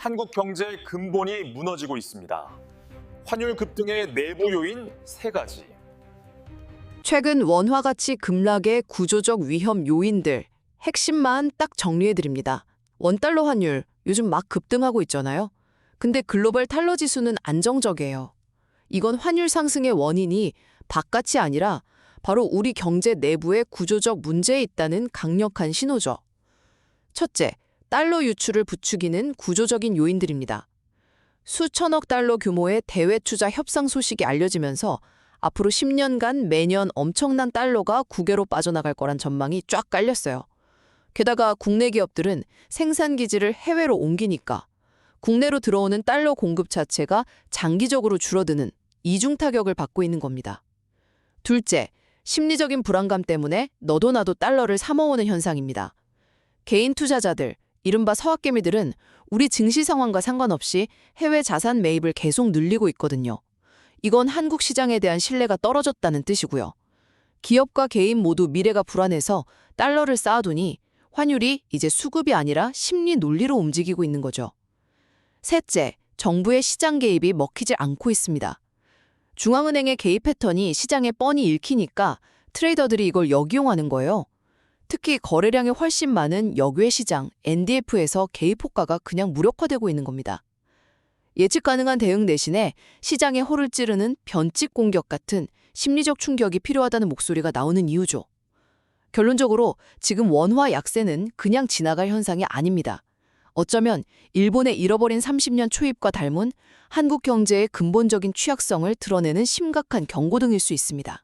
한국 경제의 근본이 무너지고 있습니다. 환율 급등의 내부 요인 세 가지. 최근 원화 가치 급락의 구조적 위험 요인들 핵심만 딱 정리해 드립니다. 원달러 환율 요즘 막 급등하고 있잖아요. 근데 글로벌 달러 지수는 안정적이에요. 이건 환율 상승의 원인이 바깥이 아니라 바로 우리 경제 내부의 구조적 문제에 있다는 강력한 신호죠. 첫째, 달러 유출을 부추기는 구조적인 요인들입니다. 수천억 달러 규모의 대외 투자 협상 소식이 알려지면서 앞으로 10년간 매년 엄청난 달러가 국외로 빠져나갈 거란 전망이 쫙 깔렸어요. 게다가 국내 기업들은 생산 기지를 해외로 옮기니까 국내로 들어오는 달러 공급 자체가 장기적으로 줄어드는 이중 타격을 받고 있는 겁니다. 둘째, 심리적인 불안감 때문에 너도 나도 달러를 사모으는 현상입니다. 개인 투자자들, 이른바 서학개미들은 우리 증시 상황과 상관없이 해외 자산 매입을 계속 늘리고 있거든요. 이건 한국 시장에 대한 신뢰가 떨어졌다는 뜻이고요. 기업과 개인 모두 미래가 불안해서 달러를 쌓아두니 환율이 이제 수급이 아니라 심리 논리로 움직이고 있는 거죠. 셋째, 정부의 시장 개입이 먹히지 않고 있습니다. 중앙은행의 개입 패턴이 시장에 뻔히 읽히니까 트레이더들이 이걸 역이용하는 거예요. 특히 거래량이 훨씬 많은 역외 시장, NDF에서 개입 효과가 그냥 무력화되고 있는 겁니다. 예측 가능한 대응 대신에 시장의 호를 찌르는 변칙 공격 같은 심리적 충격이 필요하다는 목소리가 나오는 이유죠. 결론적으로 지금 원화 약세는 그냥 지나갈 현상이 아닙니다. 어쩌면 일본의 잃어버린 30년 초입과 닮은 한국 경제의 근본적인 취약성을 드러내는 심각한 경고등일 수 있습니다.